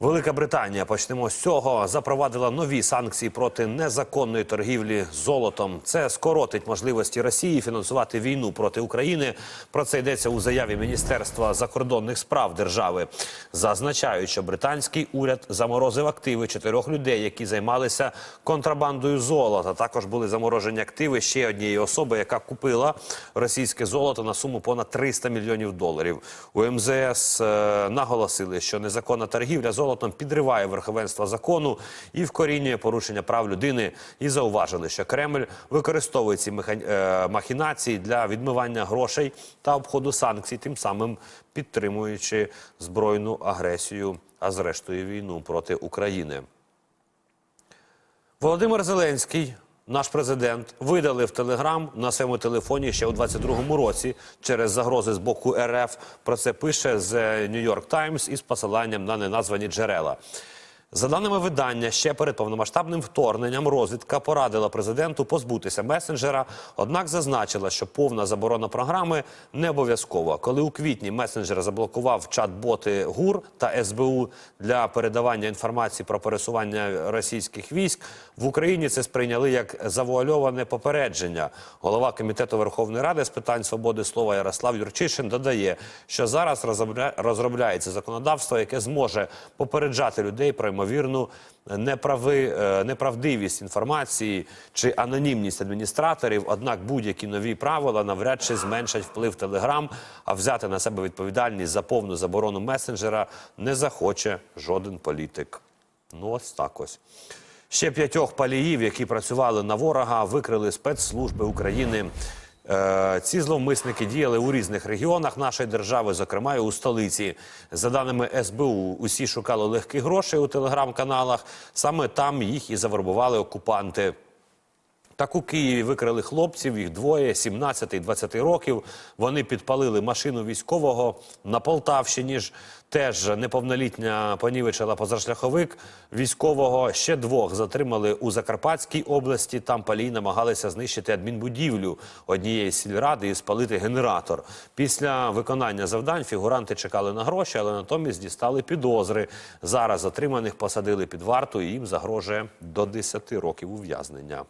Велика Британія почнемо з цього. Запровадила нові санкції проти незаконної торгівлі золотом. Це скоротить можливості Росії фінансувати війну проти України. Про це йдеться у заяві Міністерства закордонних справ держави. Зазначають, що британський уряд заморозив активи чотирьох людей, які займалися контрабандою золота. Також були заморожені активи ще однієї особи, яка купила російське золото на суму понад 300 мільйонів доларів. У МЗС е, наголосили, що незаконна торгівля золотом підриває верховенство закону і вкорінює порушення прав людини. І зауважили, що Кремль використовує ці е, махінації для відмивання грошей та обходу санкцій, тим самим підтримуючи збройну агресію, а зрештою війну проти України. Володимир Зеленський, наш президент, видалив телеграм на своєму телефоні ще у 22-му році через загрози з боку РФ. Про це пише з New York Times із посиланням на неназвані джерела. За даними видання, ще перед повномасштабним вторгненням розвідка порадила президенту позбутися месенджера, однак зазначила, що повна заборона програми не обов'язкова. Коли у квітні месенджер заблокував чат-боти ГУР та СБУ для передавання інформації про пересування російських військ, в Україні це сприйняли як завуальоване попередження. Голова комітету Верховної Ради з питань свободи слова Ярослав Юрчишин додає, що зараз розробляється законодавство, яке зможе попереджати людей про ймовірну неправи, е, неправдивість інформації чи анонімність адміністраторів. Однак будь-які нові правила навряд чи зменшать вплив Телеграм, а взяти на себе відповідальність за повну заборону месенджера не захоче жоден політик. Ну ось так ось. Ще п'ятьох паліїв, які працювали на ворога, викрили спецслужби України. Е, Ці зловмисники діяли у різних регіонах нашої держави, зокрема і у столиці. За даними СБУ, усі шукали легких грошей у телеграм-каналах. Саме там їх і завербували окупанти. Так у Києві викрили хлопців, їх двоє, 17 і 20 років. Вони підпалили машину військового на Полтавщині ж. Теж неповнолітня понівечила позашляховик військового. Ще двох затримали у Закарпатській області. Там палії намагалися знищити адмінбудівлю однієї сільради і спалити генератор. Після виконання завдань фігуранти чекали на гроші, але натомість дістали підозри. Зараз затриманих посадили під варту і їм загрожує до 10 років ув'язнення.